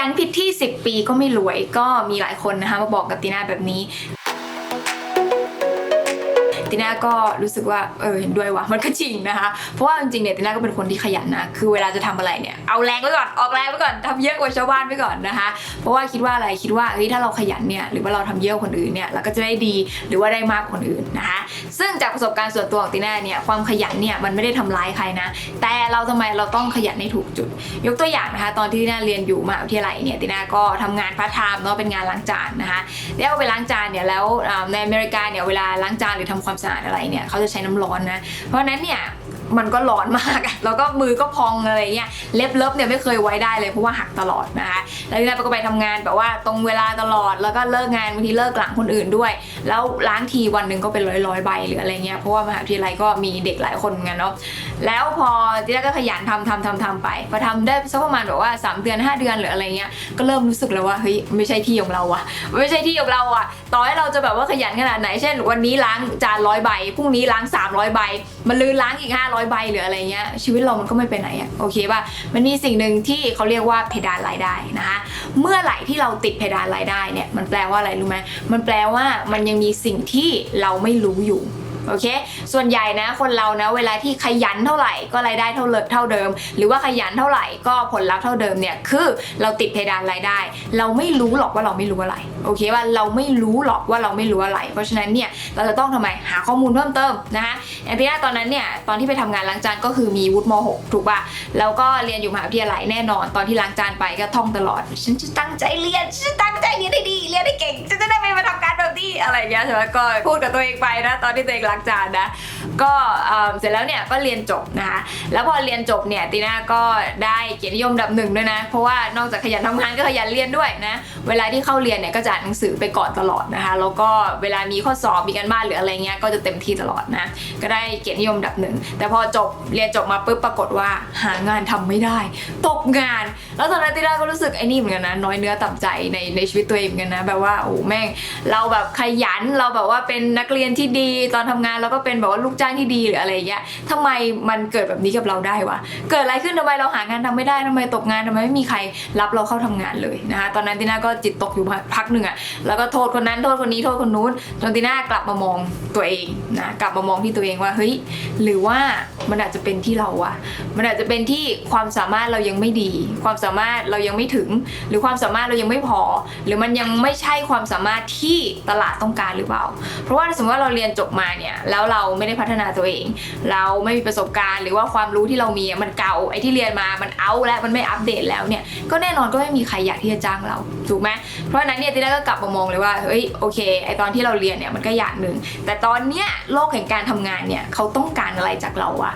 ยันผิดที่ 10 ปีก็ไม่รวยก็มีหลายคนนะคะมาบอกกับตีน่าแบบนี้ ติน่าก็รู้สึกว่าเออเห็นด้วยว่ะมันก็จริงนะคะ เพราะว่าจริงๆเนี่ยติน่าก็เป็นคนที่ขยันนะคือเวลาจะทำอะไรเนี่ยเอาแรงไว้ก่อนออกแรงไว้ก่อนทำเยอะกว่าชาวบ้านไว้ก่อนนะคะ เพราะว่าคิดว่าอะไรคิดว่าเฮ้ยถ้าเราขยันเนี่ยหรือว่าเราทำเยอะกคนอื่นเนี่ยเราก็จะได้ดีหรือว่าได้มากคนอื่นนะคะ ซึ่งจากประสบการณ์ส่วนตัวของติน่าเนี่ยความขยันเนี่ยมันไม่ได้ทำร้ายใครนะ แต่เราทำไมเราต้องขยันในถูกจุด ยกตัวอย่างนะคะ ตอนที่ติน่าเรียนอยู่มหาวิทยาลัยเนี่ยติน่าก็ทำงานพาร์ทไทม์เนาะเป็นงานล้างจานนะคะแล้วไปล้างจานเนี่ยแล้วในอเมริกาเนี่ยเวลาล้างจานหรือทำความสะอาดอะไรเนี่ยเขาจะใช้น้ำร้อนนะ เพราะนั้นเนี่ย มันก็ร้อนมาก แล้วก็มือก็พองอะไรเงี้ย เล็บเล็บเนี่ยไม่เคยไว้ได้เลยเพราะว่าหักตลอดนะคะ แล้วทีนี้ก็ไปทำงานแบบว่าตรงเวลาตลอด แล้วก็เลิกงานบางทีเลิกหลังคนอื่นด้วย แล้วล้างทีวันหนึ่งก็เป็นร้อยร้อยใบหรืออะไรเงี้ย เพราะว่ามหาวิทยาลัยก็มีเด็กหลายคนเหมือนกันเนาะ แล้วพอทีแรกก็ขยันทำทำทำทำไป พอทำได้สักประมาณแบบว่า 3 เดือน 5 เดือนหรืออะไรเงี้ย ก็เริ่มรู้สึกแล้วว่าเฮ้ยไม่ใช่ที่ของเราอะไม่ใช่ที่ของเราอะต่อให้เราจะแบบว่าขยันขนาดไหน เช่น วันนี้ล้างจานร้อยใบ พรุ่งนี้ล้าง 300 ใบ มันลืนล้างอีก 500ใบหรืออะไรเงี้ยชีวิตเรามันก็ไม่ไปไหนอะโอเคป่ะมันมีสิ่งหนึ่งที่เขาเรียกว่าเพดานรายได้นะคะเมื่อไหร่ที่เราติดเพดานรายได้เนี่ยมันแปลว่าอะไรรู้ไหมมันแปลว่ามันยังมีสิ่งที่เราไม่รู้อยู่ โอเค ส่วนใหญ่นะคนเรานะเวลาที่ขยันเท่าไหร่ก็รายได้เท่าเลิเท่าเดิม หรือว่าขยันเท่าไหร่ก็ผลลัพธ์เท่าเดิมเนี่ยคือเราติดเพดานรายได้ เราไม่รู้หรอกว่าเราไม่รู้อะไรโอเคว่าเราไม่รู้หรอกว่าเราไม่รู้อะไร เพราะฉะนั้นเนี่ยเราจะต้องทำไมหาข้อมูลเพิ่มเติมนะคะอย่างที่แรกตอนนั้นเนี่ยตอนที่ไปทำงานล้างจานก็คือมีวุฒิม .6 ถูกป่ะแล้วก็เรียนอยู่มหาวิทยาลัยแน่นอน ตอนที่ล้างจานไปก็ท่องตลอดฉันจะตั้งใจเรียนฉันจะตั้งใจเรียนได้ดีเรียนได้เก่งฉันจะได้ อะไรเงี้ยใช่ไหมก็พูดกับตัวเองไปนะตอนที่ตัวเองล้างจานนะก็เสร็จแล้วเนี่ยก็เรียนจบนะคะแล้วพอเรียนจบเนี่ยตีน่าก็ได้เกียรตินิยมดับหนึ่งด้วยนะ เพราะว่านอกจากขยันทำงานก็ขยันเรียนด้วยนะเวลาที่เข้าเรียนเนี่ยก็จะอ่านหนังสือไปก่อนตลอดนะคะแล้วก็เวลามีข้อสอบมีการบ้านหรืออะไรเงี้ยก็จะเต็มที่ตลอดนะก็ได้เกียรตินิยมดับหนึ่งแต่พอจบเรียนจบมาปุ๊บปรากฏว่าหางานทำไม่ได้ ตกงาน แล้วตอนนั้นตีน่าก็รู้สึกไอ้นี่เหมือนกันนะน้อยเนื้อต่ำใจในในชีวิตตัวเองเหมือนกันนะแบบว่าโอ้แม่งเราแบบขยันเราแบบว่าเป็นนักเรียนที่ดีตอนทำงานเราก็เป็นแบบว่าลูกจ้างที่ดีหรืออะไรอย่างเงี้ยทำไมมันเกิดแบบนี้กับเราได้วะเกิดอะไรขึ้นทำไมเราหางานทำไม่ได้ทำไมตกงานทำไมไม่มีใครรับเราเข้าทำงานเลยนะคะตอนนั้นตีน่าก็จิตตกอยู่พักหนึ่งอะแล้วก็โทษคนนั้นโทษคนนี้โทษคนนู้นจนตีน่ากลับมามองตัวเองนะกลับมามองที่ตัวเองว่าเฮ้ยหรือว่ามันอาจจะเป็นที่เราอะมันอาจจะเป็นที่ความสามารถเรายังไม่ดี ความสามารถเรายังไม่ถึง หรือความสามารถเรายังไม่พอ หรือมันยังไม่ใช่ความสามารถที่ตลาดต้องการหรือเปล่า เพราะว่าสมมติว่าเราเรียนจบมาเนี่ยแล้วเราไม่ได้พัฒนาตัวเอง เราไม่มีประสบการณ์หรือว่าความรู้ที่เรามีมันเก่าไอ้ที่เรียนมามันเอาแล้วมันไม่อัปเดตแล้วเนี่ยก็แน่นอนก็ไม่มีใครอยากที่จะจ้างเราถูกไหมเพราะฉะนั้นเนี่ยทีแรกก็กลับมามองเลยว่าเฮ้ยโอเคไอตอนที่เราเรียนเนี่ยมันก็อย่างหนึ่งแต่ตอนเนี้ยโลกแห่งการทำงานเนี่ยเขาต้องการอะไรจากเราอะ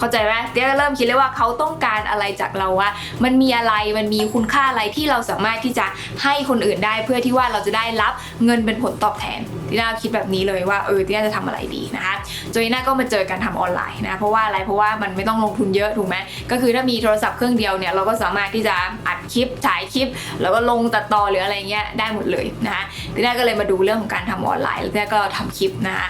เข้าใจไหมเดี๋ยวเริ่มคิดเลยว่าเขาต้องการอะไรจากเราว่า มันมีอะไรมันมีคุณค่าอะไรที่เราสามารถที่จะให้คนอื่นได้เพื่อที่ว่าเราจะได้รับเงินเป็นผลตอบแทนทีน่าคิดแบบนี้เลยว่าเออทีน่าจะทำอะไรดีนะคะจนทีน่าก็มาเจอการทำออนไลน์นะเพราะว่าอะไรเพราะว่ามันไม่ต้องลงทุนเยอะถูกไหมก็คือถ้ามีโทรศัพท์เครื่องเดียวเนี่ยเราก็สามารถที่จะอัดคลิปถ่ายคลิป แล้วก็ลงตัดต่อหรืออะไรเงี้ยได้หมดเลยนะคะทีน่าก็เลยมาดูเรื่องของการทำออนไลน์แล้วทีน่าก็ทำคลิปนะคะ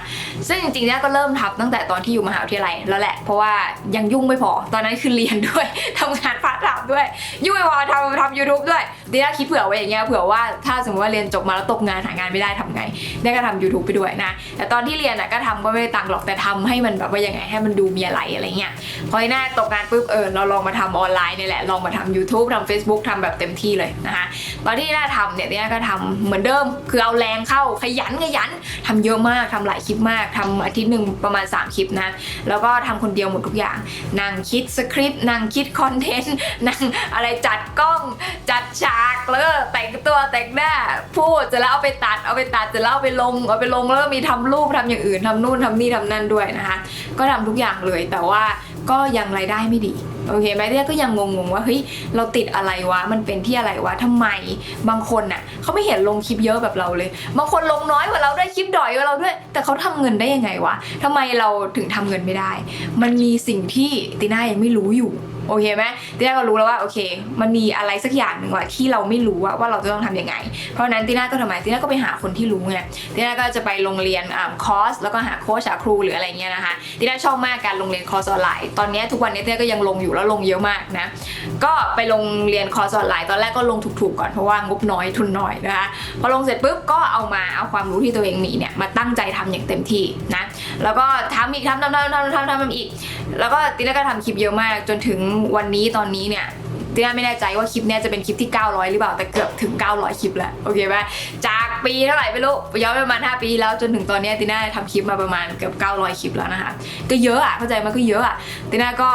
ซึ่งจริงๆเนี่ยก็เริ่มทำตั้งแต่ตอนที่อยู่มหาวิทยาลัยแล้วแหละเพราะว่ายังยุ่งไม่พอ ตอนนั้นคือเรียนด้วยทำงานพาร์ทไทม์ด้วย ยุ่งไม่พอทำทำยูทูบด้วยเดียคิดเผื่อไว้อย่างเงี้ยเผื่อว่าถ้าสมมติว่าเรียนจบมาแล้วตกงานหางานไม่ได้ทำไงเดียก็ทำ YouTube ไปด้วยนะแต่ตอนที่เรียนอะก็ทำก็ไม่ได้ตังค์หรอกแต่ทำให้มันแบบว่ายังไงให้มันดูมีอะไรอะไรเงี้ยพอหน้าตกงานปุ๊บเออเราลองมาทำออนไลน์นี่แหละลองมาทำ YouTube ทำ Facebook ทำแบบเต็มที่เลยนะคะตอนที่หน้าทำเนี่ยเนี่ยก็ทำเหมือนเดิมคือเอาแรงเข้าขยันขยันทำเยอะมากทำหลายคลิปมากทำอาทิตย์หนึ่งประมาณ 3 คลิปนะแล้วก็ทำคนเดียวหมดทุกอย่างนั่งคิดสคริปต์นั่งคิดคอนเทนต์นั่งอะไรจัดกล้องจัดฉากแล้วก็แต่งตัวแต่งหน้าพูดจะแล้วเอาไปตัดเอาไปตัดจะแล้วเอาไปลงเอาไปลงแล้วก็มีทำรูปทำอย่างอื่นทำนู่นทำนี่ทำนั่นด้วยนะคะ ก็ทำทุกอย่างเลยแต่ว่าก็ยังรายได้ไม่ดี โอเคไหมเรียก็ยังงงๆว่าเฮ้ยเราติดอะไรวะมันเป็นที่อะไรวะทำไม บางคนน่ะเขาไม่เห็นลงคลิปเยอะแบบเราเลย บางคนลงน้อยกว่าเราด้วยคลิปดอยกว่าเราด้วย แต่เขาทำเงินได้ยังไงวะทำไมเราถึงทำเงินไม่ได้ มันมีสิ่งที่ติน่ายังไม่รู้อยู่ โอเคไหมตีน่าก็รู้แล้วว่าโอเค มันมีอะไรสักอย่างหนึ่งว่าที่เราไม่รู้ว่าว่าเราจะต้องทำยังไง เพราะนั้นตีน่าก็ทำไมตีน่าก็ไปหาคนที่รู้ไงตีน่าก็จะไปโรงเรียนอคอร์สแล้วก็หาโค้ชหาครูหรืออะไรเงี้ยนะคะตีน่าชอบมากการลงเรียนคอร์สออนไลน์ตอนนี้ทุกวันนี้ตีน่าก็ยังลงอยู่แล้วลงเยอะมากนะก็ไปลงเรียนคอร์สออนไลน์ตอนแรกก็ลงถูกๆก่อนเพราะว่างบน้อยทุนน้อยนะคะพอลงเสร็จปุ๊บก็เอามาเอาความรู้ที่ตัวเองมีเนี่ยมาตั้งใจทำอย่างเต็มที่นะแล้วก็ทำอีกทำทำทำทำทำทำทำอีก แล้วก็ตีน่าก็ทำคลิปเยอะมากจนถึงวันนี้ตอนนี้เนี่ย ตีน่าไม่แน่ใจว่าคลิปนี้จะเป็นคลิปที่ 900 หรือเปล่า แต่เกือบถึง 900 คลิปแล้วโอเคไหมจากปีเท่าไหร่ไม่รู้ย้อนไปประมาณ 5 ปีแล้วจนถึงตอนนี้ตีน่าทำคลิปมาประมาณเกือบ 900 คลิปแล้วนะคะก็เยอะอะเข้าใจมันก็เยอะอะตีน่าก็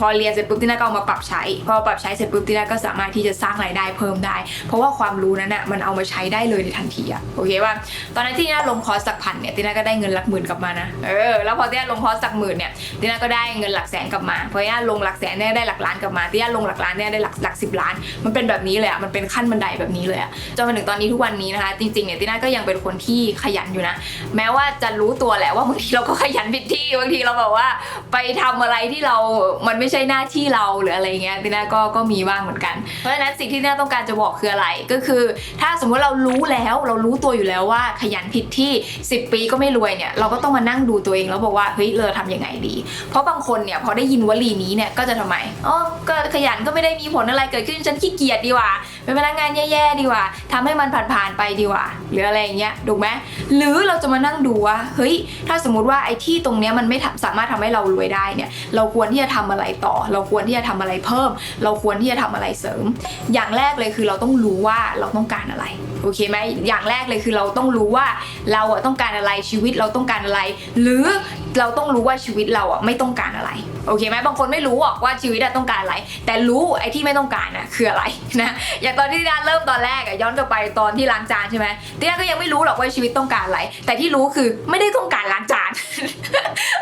พอเรียนเสร็จปุ๊บตีน่าก็เอามาปรับใช้ พอปรับใช้เสร็จปุ๊บตีน่าก็สามารถที่จะสร้างรายได้เพิ่มได้ เพราะว่าความรู้นั้นอะมันเอามาใช้ได้เลยในทันทีอะโอเคว่าตอนนั้นที่น่าลงคอร์สสักพันเนี่ยตีน่าก็ได้เงินหลักหมื่นกลับมานะเออแล้วพอตีน่าลงคอร์สสักหมื่นเนี่ยตีน่าก็ได้เงินหลักแสนกลับมาพอตีน่าลงหลักแสนได้หลักล้านกลับมาตีน่าลงหลักล้านเนี่ยได้หลักหลักสิบล้าน มันเป็นแบบนี้เลยอะมันเป็นขั้นบันไดแบบนี้เลยอะจนมาถึงตอนนี้ทุกวันนี้นะคะ จริงๆเนี่ยตีน่าก็ยังเป็นคนที่ขยันอยู่นะ แม้ว่าจะรู้ตัวแหละว่าบางทีเราก็ขยันผิดที่บางทีเราแบบว่า ไปทำอะไรที่เรา มันไม่ใช่หน้าที่เราหรืออะไรเงี้ยตีน่าก็ก็มีบ้างเหมือนกัน เพราะฉะนั้นสิ่งที่ตีน่าต้องการจะบอกคืออะไรก็คือ ถ้าสมมติเรารู้แล้วเรารู้ตัวอยู่แล้วว่าขยันผิดที่ 10 ปีก็ไม่รวยเนี่ยเราก็ต้องมานั่งดูตัวเองแล้วบอกว่าเฮ้ยเราทำยังไงดี เพราะบางคนเนี่ยพอได้ยินวลีนี้เนี่ยก็จะทำไมอ๋อก็ขยันก็ไม่ได้มีผลอะไรเกิดขึ้นฉันขี้เกียจดีกว่า เป็นพนักงานแย่ๆดีกว่าทำให้มันผ่านๆไปดีกว่า หรืออะไรอย่างเงี้ยถูกไหมหรือเราจะมานั่งดูว่าเฮ้ยถ้าสมมติว่าไอ้ที่ตรงเนี้ยมันไม่สามารถทำให้เรารวยได้เนี่ยเราควรที่จะทำอะไรต่อ เราควรที่จะทำอะไรเพิ่ม เราควรที่จะทำอะไรเสริม อย่างแรกเลยคือเราต้องรู้ว่าเราต้องการอะไรโอเคไหมอย่างแรกเลยคือเราต้องรู้ว่าเราอะต้องการอะไรชีวิตเราต้องการอะไร หรือเราต้องรู้ว่าชีวิตเราอะไม่ต้องการอะไรโอเคไหมบางคนไม่รู้หรอกว่าชีวิตอะต้องการอะไร แต่รู้ไอ้ที่ไม่ต้องการอะคืออะไรนะอย่างตอนที่ตินาเริ่มตอนแรกอะย้อนกลับไปตอนที่ล้างจานใช่ไหมตินาก็ยังไม่รู้หรอกว่าชีวิตต้องการอะไร แต่ที่รู้คือไม่ได้ต้องการล้างจาน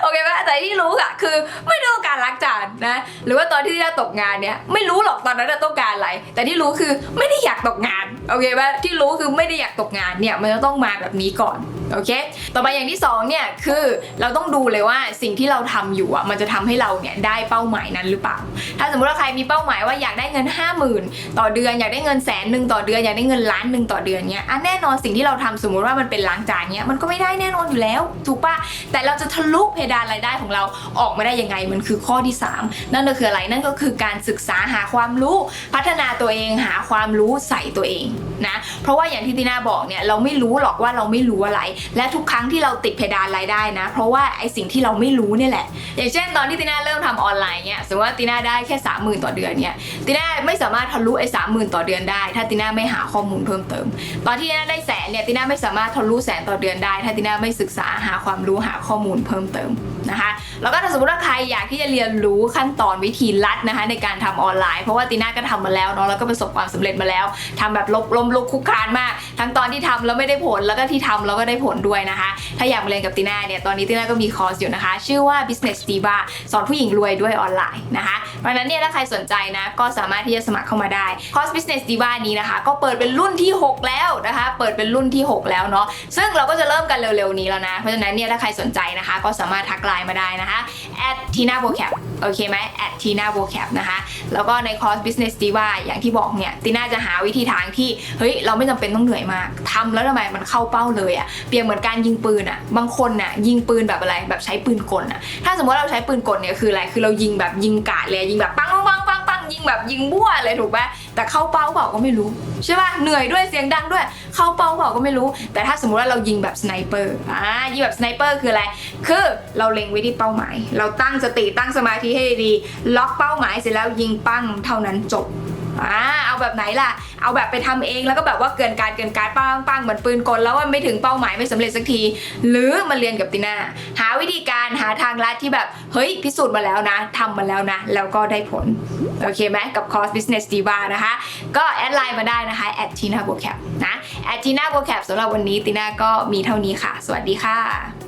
โอเคไหมแต่ที่รู้อะคือไม่ได้ต้องการล้างจานนะ หรือว่าตอนที่ตินาตกงานเนี่ยไม่รู้หรอกตอนนั้นจะต้องการอะไร แต่ที่รู้คือไม่ได้อยากตกงาน โอเคไหมที่รู้คือไม่ได้อยากตกงานเนี่ยมันจะต้องมาแบบนี้ก่อน โอเค ต่อไปอย่างที่สองเนี่ยคือเราต้องดูเลยว่าสิ่งที่เราทำอยู่อะมันจะทำให้เราเนี่ยได้เป้าหมายนั้นหรือเปล่า ถ้าสมมติว่าใครมีเป้าหมายว่าอยากได้เงิน 5 0,000 ต่อเดือนอยากได้เงินแสนหนึ่งต่อเดือนอยากได้เงินล้านหนึ่งต่อเดือนเนี่ยอะแน่นอนสิ่งที่เราทำสมมติว่ามันเป็นล้างจานเนี่ยมันก็ไม่ได้แน่นอนอยู่แล้ว ถูกปะแต่เราจะทะลุเพดานรายได้ของเราออกมาได้ยังไงมันคือข้อที่ 3 นั่นก็คืออะไรนั่นก็คือการศึกษาหาความรู้พัฒนาตัวเองหาความรู้ใส่ตัวเองนะเพราะว่าอย่างที่ตินาบอกเนี่ยเราไม่รู้หรอกว่าเราไม่รู้อะไรและทุกครั้งที่เราติดเพดานรายได้นะ เพราะว่าไอสิ่งที่เราไม่รู้เนี่ยแหละ อย่างเช่นตอนที่ตินาเริ่มทำออนไลน์เนี่ยสมมติว่าตินาได้แค่สามหมื่นต่อเดือนเนี่ยตินาไม่สามารถทะลุไอสามหมื่นต่อเดือนได้ ถ้าตินาไม่หาข้อมูลเพิ่มเติม ตอนที่ตินาได้แสนเนี่ยตินาไม่สามารถทะลุแสนต่อเดือนได้ ถ้าตินาไม่ศึกษาหาความรู้หาข้อมูลเพิ่มเติม นะคะ แล้วก็ถ้าสมมติว่าใครอยากที่จะเรียนรู้ขั้นตอนวิธีลัดนะคะ ในการทำออนไลน์ เพราะว่าตินาก็ทำมาแล้วเนาะแล้วก็ประสบความสำเร็จมาแล้วทำแบบลบลมลุกคุกคานมาก ทั้งตอนที่ทำแล้วไม่ได้ผลแล้วก็ที่ทำแล้วก็ได้ผลด้วยนะคะ ถ้าอยากมาเรียนกับติน่าเนี่ยตอนนี้ติน่าก็มีคอร์สอยู่นะคะ ชื่อว่า business diva สอนผู้หญิงรวยด้วยออนไลน์นะคะเพราะฉะนั้นเนี่ยถ้าใครสนใจนะก็สามารถที่จะสมัครเข้ามาได้คอร์ส business diva นี้นะคะ ก็เปิดเป็นรุ่นที่ 6 แล้วนะคะ เปิดเป็นรุ่นที่ 6 แล้วเนาะซึ่งเราก็จะเริ่มกันเร็วๆนี้แล้วนะเพราะฉะนั้นเนี่ยถ้าใครสนใจนะคะ ก็สามารถทักไลน์มาได้นะคะ at tina vocab โอเคไหม at tina vocab นะคะแล้วก็ในคอร์ส business diva อย่างที่บอกเนี่ยตีน่าจะหาวิธีทางที่เฮ้ยเราไม่จำเป็นต้องเหนื่อยมากทำแล้วทำไมมันเข้าเป้าเลยอะเปรียบเหมือนการยิงปืนอะบางคนน่ะยิงปืนแบบอะไรแบบใช้ปืนกลอะถ้าสมมติเราใช้ปืนกลเนี่ยคืออะไรคือเรายิงแบบยิงกาดเลยยิงแบบปังปัง แบบยิงบ้วเลยถูกปะแต่เข้าเป้าเปล่าก็ไม่รู้ใช่ปะเหนื่อยด้วยเสียงดังด้วย เข้าเป้าเปล่าก็ไม่รู้ แต่ถ้าสมมติว่าเรายิงแบบสไนเปอร์อ่ายิงแบบสไนเปอร์คืออะไรคือเราเล็งไว้ที่เป้าหมาย เราตั้งสติตั้งสมาธิให้ดี ล็อกเป้าหมายเสร็จแล้วยิงปั้งเท่านั้นจบ อ่าเอาแบบไหนล่ะ เอาแบบไปทำเองแล้วก็แบบว่าเกินการเกินการปังปังเหมือนปืนกลแล้วว่าไม่ถึงเป้าหมายไม่สำเร็จสักที หรือมาเรียนกับติน่าหาวิธีการหาทางลัดที่แบบเฮ้ยพิสูจน์มาแล้วนะทำมาแล้วนะ แล้วก็ได้ผล โอเคไหมกับคอร์ส business diva นะคะ ก็แอดไลน์มาได้นะคะ at tina vocab นะ at tina vocab สำหรับวันนี้ติน่าก็มีเท่านี้ค่ะ สวัสดีค่ะ